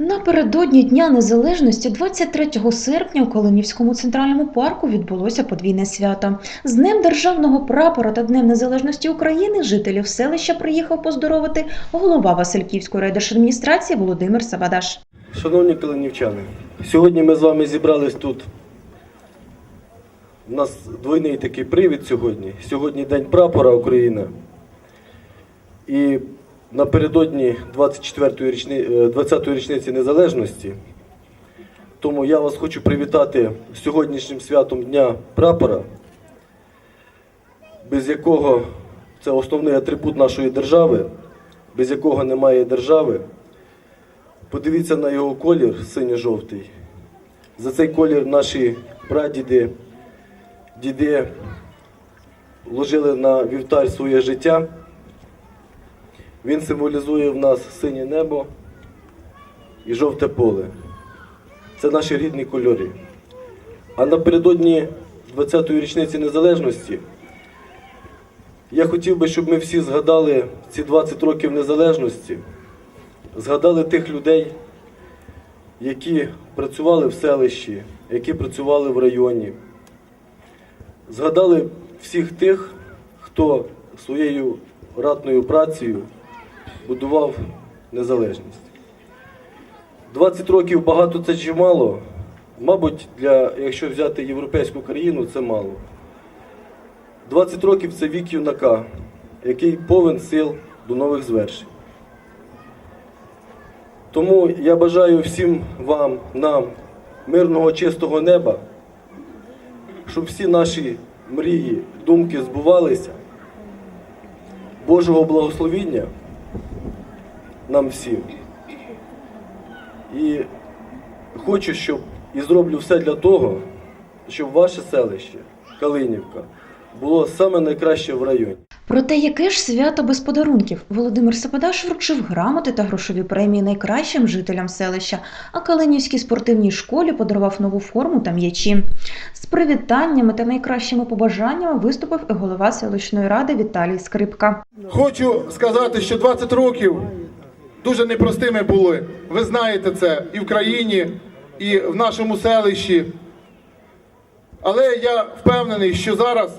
Напередодні Дня Незалежності 23 серпня у Калинівському центральному парку відбулося подвійне свято. З Днем Державного прапора та Днем Незалежності України жителів селища приїхав поздоровити голова Васильківської райдержадміністрації Володимир Савадаш. Шановні калинівчани, сьогодні ми з вами зібрались тут. У нас двойний такий привід сьогодні. Сьогодні День прапора України. І напередодні 24-ї річни... е, 20-ї річниці незалежності. Тому я вас хочу привітати сьогоднішнім святом Дня прапора, без якого це основний атрибут нашої держави, без якого немає держави. Подивіться на його колір синьо-жовтий. За цей колір наші прадіди, діди ложили на вівтар своє життя. Він символізує в нас синє небо і жовте поле. Це наші рідні кольори. А напередодні 20-ї річниці незалежності я хотів би, щоб ми всі згадали ці 20 років незалежності згадали тих людей, які працювали в селищі, які працювали в районі. Згадали всіх тих, хто своєю ратною працею будував незалежність. 20 років багато це чи мало? Мабуть, для, якщо взяти європейську країну, це мало. 20 років це вік юнака, який повен сил до нових звершень. Тому я бажаю всім вам, нам, мирного чистого неба, щоб всі наші мрії, думки збувалися, Божого благословіння нам всім. І хочу, щоб і зроблю все для того, щоб ваше селище, Калинівка, було саме найкраще в районі. Проте яке ж свято без подарунків? Володимир Сападаш вручив грамоти та грошові премії найкращим жителям селища, а Калинівській спортивній школі подарував нову форму та м'ячі. З привітаннями та найкращими побажаннями виступив і голова селищної ради Віталій Скрипка. Хочу сказати, що 20 років дуже непростими були. Ви знаєте це і в країні, і в нашому селищі. Але я впевнений, що зараз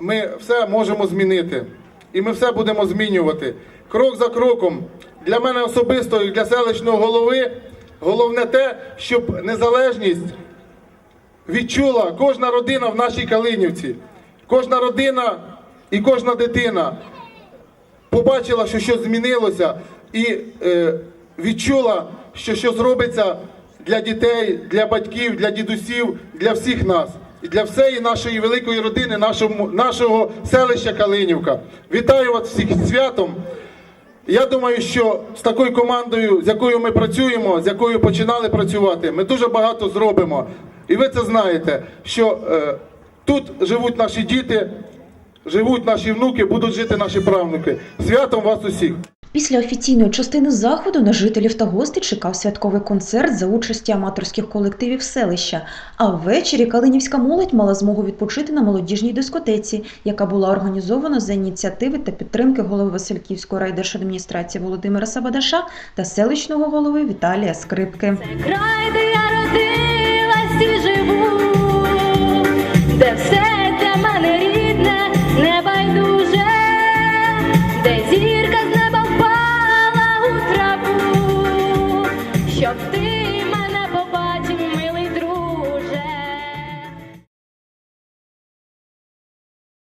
ми все можемо змінити. І ми все будемо змінювати. Крок за кроком. Для мене особисто і для селищного голови головне те, щоб незалежність відчула кожна родина в нашій Калинівці. Кожна родина і кожна дитина побачила, що щось змінилося, і е, відчула, що щось робиться для дітей, для батьків, для дідусів, для всіх нас. І для всієї нашої великої родини, нашого, нашого селища Калинівка. Вітаю вас всіх з святом. Я думаю, що з такою командою, з якою ми працюємо, з якою починали працювати, ми дуже багато зробимо. І ви це знаєте, що е, тут живуть наші діти, живуть наші внуки, будуть жити наші правнуки. Святом вас усіх! Після офіційної частини заходу на жителів та гостей чекав святковий концерт за участі аматорських колективів селища. А ввечері Калинівська молодь мала змогу відпочити на молодіжній дискотеці, яка була організована за ініціативи та підтримки голови Васильківської райдержадміністрації Володимира Сабадаша та селищного голови Віталія Скрипки. te